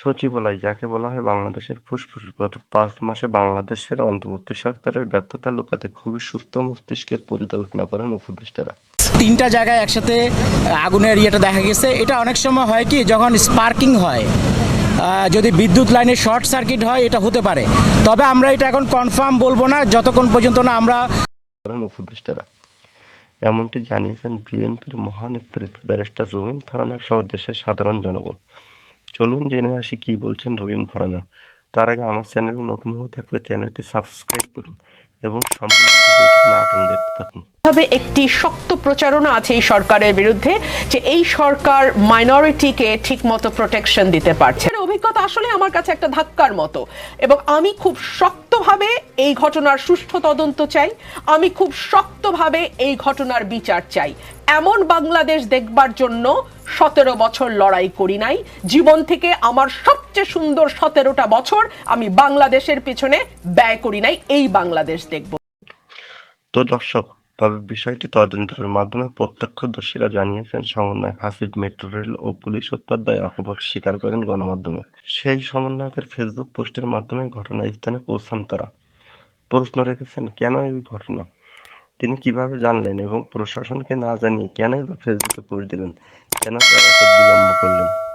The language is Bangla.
সচিবালয় যাকে বলা হয় বাংলাদেশের ফুসফুস গত পাঁচ মাসে বাংলাদেশের অন্তর্বর্তী সরকারের ব্যর্থতা লুকাতে খুবই সুস্থ মস্তিষ্কের পরিকল্পনা করেন উপদেষ্টারা। তিনটা জায়গায় একসাথে আগুনের ইয়েটা দেখা গেছে। এটা অনেক সময় হয় কি যখন স্পার্কিং হয় যদি বিদ্যুৎ লাইনে শর্ট সার্কিট হয় এটা হতে পারে। তবে আমরা এটা এখন কনফার্ম বলব না যতক্ষণ পর্যন্ত না আমরা উপদেষ্টারা। এমনটি জানিয়েছেন বিএনপির মহানেত্রী ব্যারিস্টার রবীন ফারানা সহ দেশের সাধারণ জনগণ। চলুন জেনে আসি কি বলছেন রবীন ফরানা তার আগে আমার চ্যানেল নতুন হয়ে থাকলে চ্যানেলটি সাবস্ক্রাইব করুন এবং সম্পূর্ণ একটি শক্ত প্রচারণা আছে এই সরকারের বিরুদ্ধে যে এই সরকার মাইনরিটিকে ঠিকমতো প্রোটেকশন দিতে পারছে অভিজ্ঞতা আসলে আমার কাছে একটা ধাক্কার মতো। এবং আমি খুব শক্তভাবে এই ঘটনার সুষ্ঠু তদন্ত চাই। আমি খুব শক্তভাবে এই ঘটনার বিচার চাই। এমন বাংলাদেশ দেখবার জন্য সতেরো বছর লড়াই করি নাই। জীবন থেকে আমার সবচেয়ে সুন্দর সতেরোটা বছর আমি বাংলাদেশের পিছনে ব্যয় করি নাই। এই বাংলাদেশ দেখব। তো দর্শক তবে বিষয়টি তদন্তের মাধ্যমে প্রত্যক্ষদর্শীরা জানিয়েছেন, সমন্বয় হাসিব মেট্রো রেল ও পুলিশ হত্যার দায় আহ্বায়ক স্বীকার করেন গণমাধ্যমে। সেই সমন্বয়কের ফেসবুক পোস্টের মাধ্যমে ঘটনাস্থানে পৌঁছান তারা। প্রশ্ন রেখেছেন, কেন এই ঘটনা? তিনি কীভাবে জানলেন এবং প্রশাসনকে না জানিয়ে কেনই বা ফেসবুকে পোস্ট দিলেন? কেন তারা বিলম্ব করলেন?